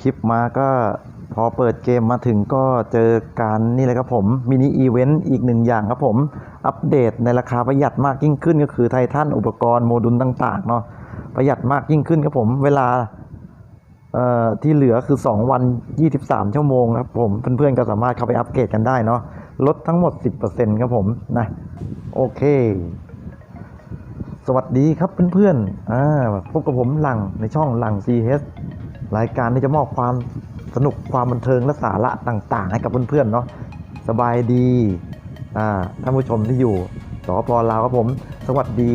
คลิปมาก็พอเปิดเกมมาถึงก็เจอการนี่เลยครับผม มินิอีเวนต์อีกหนึ่งอย่างครับผม อัปเดตในราคาประหยัดมากยิ่งขึ้นก็คือไททันอุปกรณ์โมดูลต่างๆเนาะประหยัดมากยิ่งขึ้นครับผม เวลาที่เหลือคือ 2 วัน 23 ชั่วโมงครับผม เพื่อนๆก็สามารถเข้าไปอัปเกรดกันได้เนาะลดทั้งหมด 10%ครับผมนะโอเค สวัสดีครับเพื่อนๆพบกับผมหลังในช่องหลัง CS รายการที่จะมอบความสนุกความบันเทิงและสาระต่างๆ ให้กับเพื่อนๆเนาะสบายดีท่านผู้ชมที่อยู่สปลาวครับผม สวัสดี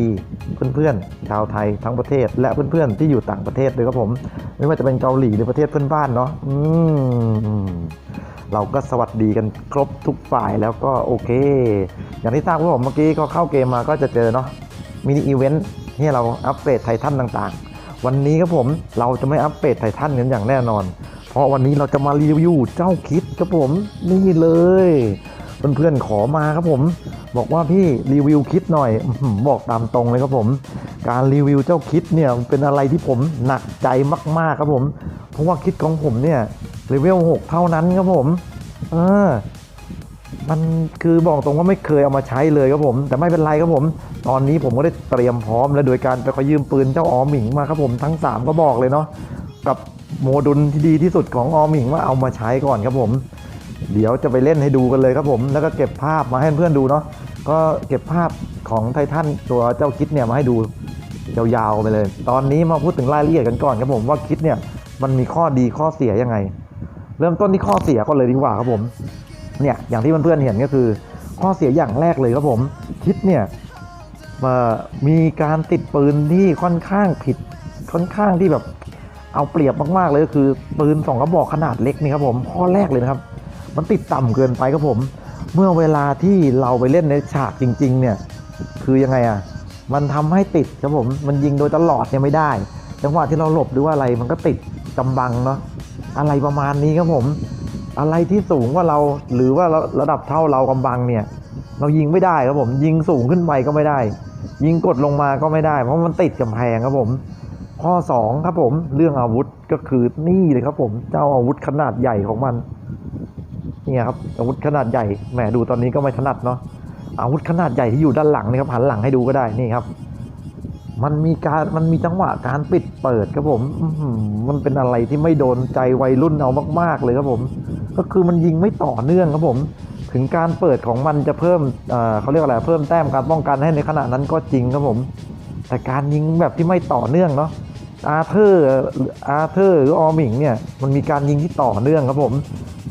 เพื่อนๆ ชาวไทยทั้งประเทศ และเพื่อนๆที่อยู่ต่างประเทศด้วยครับผม ไม่ว่าจะเป็นเกาหลีหรือประเทศเพื่อนบ้านเนาะอืมเราก็สวัสดีกันครบทุกฝ่ายแล้วก็โอเค อย่างที่ทราบว่าผมเมื่อกี้ก็เข้าเกมมาก็จะเจอเนาะมินิอีเวนต์ที่เราอัปเกรดไททันต่างๆ วันนี้ครับผมเราจะไม่อัปเกรดไททันกันอย่างแน่นอน เพราะวันนี้เราจะมารีวิวเจ้าคิดครับผมนี่เลยเพื่อนๆขอมาครับผม บอกว่าพี่รีวิวคิดหน่อยบอกตามตรงเลยครับผม การรีวิวเจ้าคิดเนี่ยเป็นอะไรที่ผมหนักใจมากๆครับผม เพราะว่าคิดของผมเนี่ยเลเวล6เท่านั้นครับผม เออ มันคือบอกตรงว่าไม่เคยเอามาใช้เลยครับผม แต่ไม่เป็นไรครับผม ตอนนี้ผมก็ได้เตรียมพร้อม แล้วโดยการไปขอยืมปืนเจ้าออหมิงมาครับผมทั้ง 3 ก็บอกเลยเนาะกับโมดุลที่ดีที่สุดของออหมิงว่าเอามาใช้ก่อนครับผม เดี๋ยวจะไปเล่นให้ดูกันเลยครับผม แล้วก็เก็บภาพมาให้เพื่อนดูเนาะก็เก็บภาพของไททันตัวเจ้าคิดเนี่ยมาให้ดูยาวๆไปเลย ตอนนี้มาพูดถึงรายละเอียดกันก่อนครับผมว่าคิดเนี่ยมันมีข้อดีข้อเสียยังไง เริ่มต้นที่ข้อเสียก็เลยดีกว่าครับผม เนี่ยอย่างที่เพื่อนๆเห็นก็คือ ข้อเสียอย่างแรกเลยครับผมคิดเนี่ยมีการติดปืนที่ค่อนข้างผิดค่อนข้างที่แบบเอาเปรียบมากๆเลยก็คือปืนสองกระบอกขนาดเล็กนี่ครับผมข้อแรกเลยนะครับ มันติดต่ำเกินไปครับผม เมื่อเวลาที่เราไปเล่นในฉากจริง ๆ เนี่ยคือยังไงอะมันทำให้ติดครับผมมันยิงโดยตลอดเนี่ยไม่ได้จังหวะที่เราหลบหรือว่าอะไรมันก็ติดกำบังเนาะอะไรประมาณนี้ครับผม อะไรที่สูงกว่าเราหรือว่าระดับเท่าเรากำบังเนี่ย เรายิงไม่ได้ครับผม ยิงสูงขึ้นไปก็ไม่ได้ ยิงกดลงมาก็ไม่ได้ เพราะมันติดกำแพงครับผม ข้อสองครับผมเรื่องอาวุธก็คือนี่เลยครับผมเจ้าอาวุธขนาดใหญ่ของมันเนี่ยครับอาวุธขนาดใหญ่แหมดูตอนนี้ก็ไม่ถนัดเนาะอาวุธขนาดใหญ่ที่อยู่ด้านหลังนี่ครับหันหลังให้ดูก็ได้นี่ครับ มันมีการมันมีจังหวะการปิดเปิดครับผมมันเป็นอะไรที่ไม่โดนใจวัยรุ่นเอามาก ๆ เลยครับผม ก็คือมันยิงไม่ต่อเนื่องครับผม ถึงการเปิดของมันจะเพิ่มเเขาเรียกอะไรเพิ่มแต้มการป้องกันให้ในขณะนั้นก็จริงครับผม แต่การยิงแบบที่ไม่ต่อเนื่องเนาะอาเธอร์อาเธอร์หรือออมิงเนี่ยมันมีการยิงที่ต่อเนื่องครับผม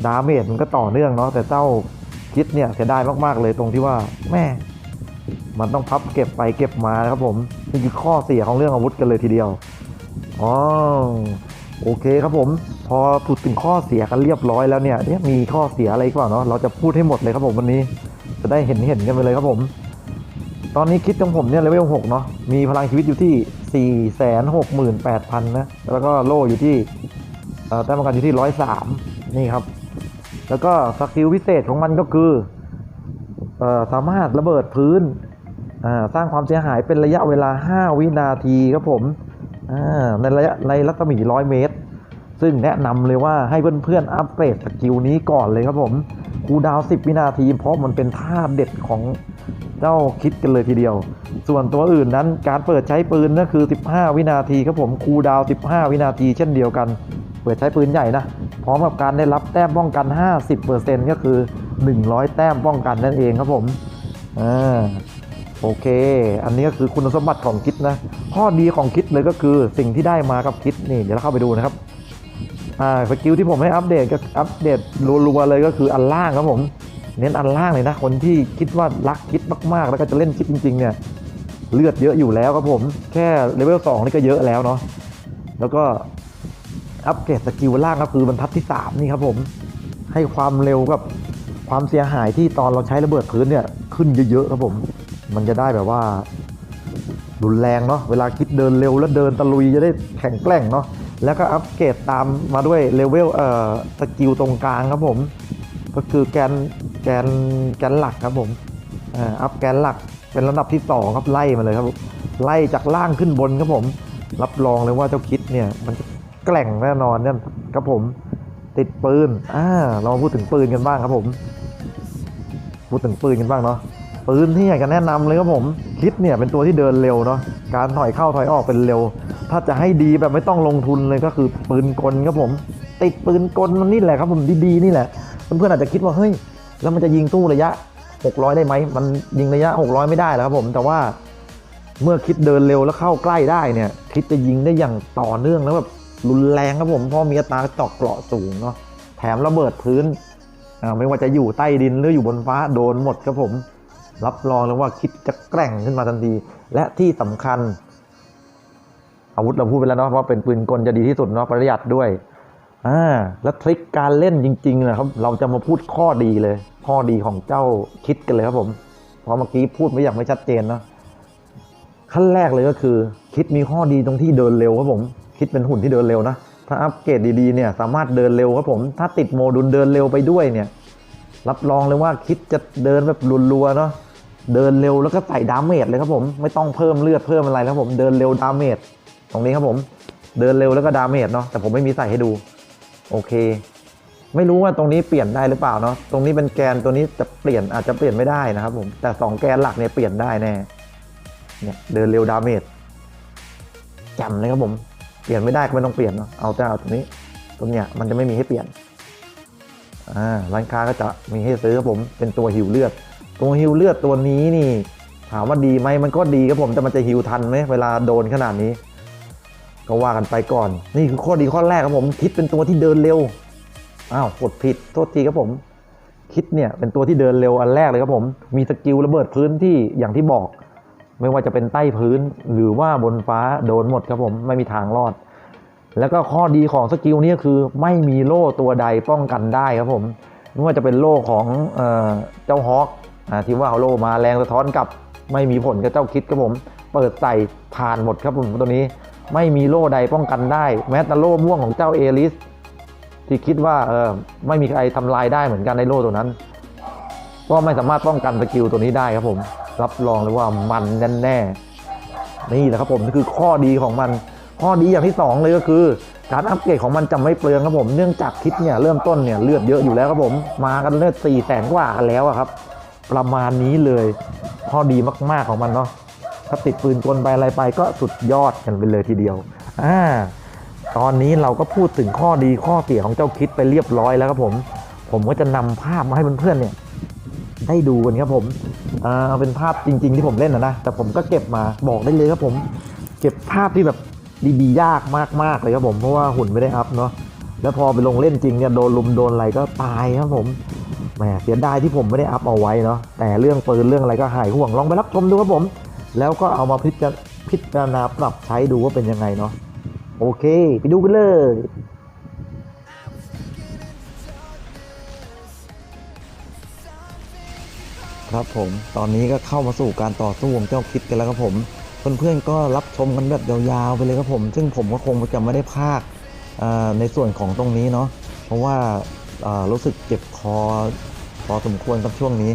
ดาเมจมันก็ต่อเนื่องเนาะแต่เจ้าคิดเนี่ยเสียดายมากๆเลยตรงที่ว่าแม่มันต้องพับเก็บไปเก็บมานะครับผมนี่คือข้อเสียของเรื่องอาวุธกันเลยทีเดียวอ๋อ โอเคครับผม พอพูดถึงข้อเสียกันเรียบร้อยแล้วเนี่ยเนี่ยมีข้อเสียอะไรอีกเปล่าเนาะเราจะพูดให้หมดเลยครับผมวันนี้ จะได้เห็นเห็นกันไปเลยครับผม ตอนนี้คิดของผมเนี่ยเลเวล6เนาะมีพลังชีวิตอยู่ที่ 4 6 8 0 0 0นะแล้วก็โล่อยู่ที่แต้มป้องกันอยู่ที่103นี่ครับ แล้วก็สกิลพิเศษของมันก็คืออสามารถระเบิดพื้นสร้างความเสียหายเป็นระยะเวลา 5 วินาทีครับผม ในระยะในรัศมี 100 เมตร ซึ่งแนะนำเลยว่าให้เพื่อนๆ อัปเกรดสกิลนี้ก่อนเลยครับผมคูดาว 10 วินาที เพราะมันเป็นท่าเด็ดของเจ้าคิดกันเลยทีเดียว ส่วนตัวอื่นนั้นการเปิดใช้ปืนนั่นคือ 15 วินาทีครับผมคูดาว 15 วินาที เช่นเดียวกัน เปิดใช้ปืนใหญ่นะ พร้อมกับการได้รับแต้มป้องกัน 50%ก็คือ 100 แต้มป้องกันนั่นเองครับผมอ่า โอเค อันนี้ก็คือคุณสมบัติของคิดนะ ข้อดีของคิดเลยก็คือสิ่งที่ได้มากับคิดนี่ เดี๋ยวเราเข้าไปดูนะครับ อ่า สกิลที่ผมให้อัปเดตก็อัปเดตรัวๆเลยก็คืออันล่างครับผม เน้นอันล่างเลยนะ คนที่คิดว่ารักคิดมากๆ แล้วก็จะเล่นคิดจริง ๆ เนี่ย เลือดเยอะอยู่แล้วครับผม แค่เลเวล2นี่ก็เยอะแล้วเนาะ แล้วก็อัปเกรดสกิลล่างก็คือบรรทัดที่ 3 นี่ครับผม ให้ความเร็วกับความเสียหายที่ตอนเราใช้ระเบิดพื้นเนี่ยขึ้นเยอะๆครับผม มันจะได้แบบว่ารุนแรงเนาะเวลาคิดเดินเร็วแล้วเดินตะลุยจะได้แข็งแกร่งเนาะแล้วก็อัปเกรดตามมาด้วยเลเวลเอ่อสกิลตรงกลางครับผม ก็คือแกนแกนแกนหลักครับผมอ่าอัพแกนหลักเป็นระดับที่สองครับไล่มาเลยครับ ไล่จากล่างขึ้นบนครับผม รับรองเลยว่าเจ้าคิดเนี่ย มันจะแกร่งแน่นอนเนี่ยครับผมติดปืนอ่าเรามาพูดถึงปืนกันบ้างครับผม พูดถึงปืนกันบ้างเนาะ ปืนที่อยากจะแนะนำเลยครับผมคิดเนี่ยเป็นตัวที่เดินเร็วเนาะการถอยเข้าถอยออกเป็นเร็ว ถ้าจะให้ดีแบบไม่ต้องลงทุนเลยก็คือปืนกลครับผม ติดปืนกลมันนี่แหละครับผมดีๆนี่แหละเพื่อนๆอาจจะคิดว่าเฮ้ยแล้วมันจะยิงตู้ระยะ 600 ได้ไหมมันยิงระยะ 600 ไม่ได้แล้วครับผมแต่ว่าเมื่อคิดเดินเร็วแล้วเข้าใกล้ได้เนี่ย คิดจะยิงได้อย่างต่อเนื่องแล้วแบบรุนแรงครับผมเพราะมีอัตราเจาะเกราะสูงเนาะแถมระเบิดพื้นอ่าไม่ว่าจะอยู่ใต้ดินหรืออยู่บนฟ้าโดนหมดครับผม รับรองเลยว่าคิดจะแกร่งขึ้นมาทันที และที่สำคัญ อาวุธเราพูดไปแล้วเนาะว่าเป็นปืนกลจะดีที่สุดเนาะประหยัดด้วยอ่าแล้วทริคการเล่นจริงๆนะครับ เราจะมาพูดข้อดีเลย ข้อดีของเจ้าคิดกันเลยครับผมเพราะเมื่อกี้พูดไม่อย่างไม่ชัดเจนเนาะขั้นแรกเลยก็คือ คิดมีข้อดีตรงที่เดินเร็วครับผม คิดเป็นหุ่นที่เดินเร็วนะถ้าอัปเกรดดีๆเนี่ยสามารถเดินเร็วครับผม ถ้าติดโมดูลเดินเร็วไปด้วยเนี่ย รับรองเลยว่าคิดจะเดินแบบรัวๆเนาะเดินเร็วแล้วก็ใส่ดาเมจเลยครับผมไม่ต้องเพิ่มเลือดเพิ่มอะไรแล้วผมเดินเร็วดาเมจตรงนี้ครับผมเดินเร็วแล้วก็ดาเมจเนาะแต่ผมไม่มีใส่ให้ดูโอเค ไม่รู้ว่าตรงนี้เปลี่ยนได้หรือเปล่าเนาะตรงนี้เป็นแกนตัวนี้จะเปลี่ยนอาจจะเปลี่ยนไม่ได้นะครับผมแต่สองแกนหลักเนี่ยเปลี่ยนได้แน่เนี่ยเดินเร็วดาเมจจำเลยครับผมเปลี่ยนไม่ได้ก็ไม่ต้องเปลี่ยนเนาะเอาแต่เอาตรงนี้ตรงเนี้ยมันจะไม่มีให้เปลี่ยน อ่าร้านค้าก็จะมีให้ซื้อครับผมเป็นตัวหิวเลือด ตัวหิวเลือดตัวนี้นี่ ถามว่าดีไหมมันก็ดีครับผมแต่มันจะหิวทันไหมเวลาโดนขนาดนี้ ก็ว่ากันไปก่อน นี่คือข้อดีข้อแรกครับผม คิดเป็นตัวที่เดินเร็วอ้าวกดผิดโทษทีครับผม คิดเนี่ยเป็นตัวที่เดินเร็วอันแรกเลยครับผม มีสกิลระเบิดพื้นที่อย่างที่บอก ไม่ว่าจะเป็นใต้พื้นหรือว่าบนฟ้าโดนหมดครับผมไม่มีทางรอด แล้วก็ข้อดีของสกิลนี้คือไม่มีโล่ตัวใดป้องกันได้ครับผมไม่ว่าจะเป็นโล่ของเอเจ้าฮอคที่ว่าเอาโล่มาแรงสะท้อนกลับไม่มีผลกับเจ้าคิดครับผมเปิดใส่ผ่านหมดครับผมตัวนี้ไม่มีโล่ใดป้องกันได้ แม้แต่โล่ม่วงของเจ้าเอลิสที่คิดว่าเออไม่มีใครทำลายได้เหมือนกันในโล่ตัวนั้น ก็ไม่สามารถป้องกันสกิลตัวนี้ได้ครับผม รับรองเลยว่ามันแน่ๆนี่แหละครับผมนี่คือข้อดีของมัน ข้อดีอย่างที่สองเลยก็คือ การอัปเกรดของมันจะไม่เปลืองครับผม เนื่องจากคิดเนี่ยเริ่มต้นเนี่ยเลือดเยอะอยู่แล้วครับผมมากันเลือดสี่แสนกว่ากันแล้วครับ ประมาณนี้เลยข้อดีมากๆของมันเนาะถ้าติดปืนกลไปอะไรไปก็สุดยอดกันไปเลยทีเดียวอ่าตอนนี้เราก็พูดถึงข้อดีข้อเสียของเจ้าคิดไปเรียบร้อยแล้วครับผม ผมก็จะนำภาพมาให้เพื่อนๆเนี่ยได้ดูกันครับผมอ่าเอาเป็นภาพจริง ๆ ที่ผมเล่นนะนะแต่ผมก็เก็บมาบอกได้เลยครับผม เก็บภาพที่แบบ ดียากมากๆเลยครับผมเพราะว่าหุ่นไม่ได้อัพเนาะแล้วพอไปลงเล่นจริงเนี่ยโดนลุมโดนอะไรก็ตายครับผมแหมเสียดายที่ผมไม่ได้อัพเอาไว้เนาะแต่เรื่องปืนเรื่องอะไรก็หายห่วงลองไปรับชมดูครับผม แล้วก็เอามาพิจารพิจารณาปรับใช้ดูว่าเป็นยังไงเนาะโอเค ไปดูกันเลยครับผมตอนนี้ก็เข้ามาสู่การต่อสู้ของเจ้าคิดกันแล้วครับผม เพื่อนๆก็รับชมกันแบบยาวๆไปเลยครับผม ซึ่งผมก็คงจะไม่ได้พากย์อ่าในส่วนของตรงนี้เนาะเพราะว่ารู้สึกเจ็บคอพอสมควรครับช่วงนี้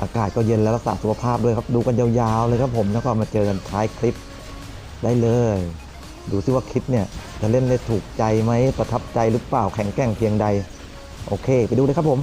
อากาศก็เย็นแล้วรักษาสุขภาพด้วยครับ ดูกันยาวๆเลยครับผมแล้วก็มาเจอกันท้ายคลิปได้เลย ดูซิว่าคลิปเนี่ยจะเล่นได้ถูกใจไหมประทับใจหรือเปล่าแข็งแกร่งเพียงใด โอเค ไปดูเลยครับผม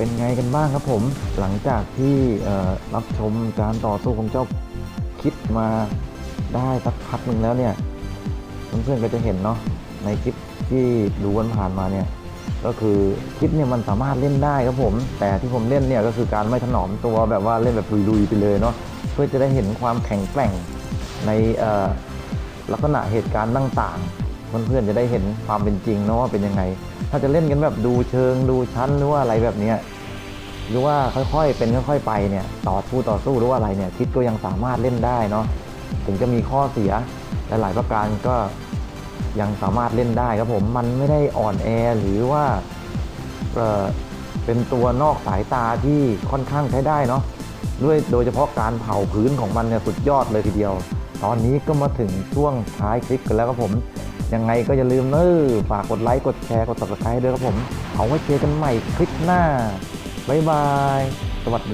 เป็นไงกันบ้างครับผม หลังจากที่รับชมการต่อสู้ของเจ้าคิดมาได้สักพักหนึ่งแล้วเนี่ยเพื่อนๆก็จะเห็นเนาะในคลิปที่ดูวันผ่านมาเนี่ยก็คือคลิปเนี่ยมันสามารถเล่นได้ครับผม แต่ที่ผมเล่นเนี่ยก็คือการไม่ถนอมตัวแบบว่าเล่นแบบลุยๆไปเลยเนาะเพื่อจะได้เห็นความแข็งแกร่งในลักษณะเหตุการณ์ต่างๆ เพื่อนๆจะได้เห็นความเป็นจริงเนาะว่าเป็นยังไง ถ้าจะเล่นกันแบบดูเชิงดูชั้นหรือว่าอะไรแบบนี้หรือว่าค่อยๆ เป็นค่อยๆไปเนี่ยต่อสู้ต่อสู้หรือว่าอะไรเนี่ยคิดก็ยังสามารถเล่นได้เนาะถึงจะมีข้อเสียหลายๆประการก็ยังสามารถเล่นได้ครับผมมันไม่ได้อ่อนแอหรือว่าเเป็นตัวนอกสายตาที่ค่อนข้างใช้ได้เนาะด้วยโดยเฉพาะการเผาพื้นของมันเนี่ยสุดยอดเลยทีเดียว ตอนนี้ก็มาถึงช่วงท้ายคลิปกันแล้วครับผม ยังไงก็อย่าลืมเนอะฝากกดไลค์กดแชร์กด subscribe ด้วยครับผม เอาไว้เจอกันใหม่คลิปหน้า บ๊ายบาย สวัสดี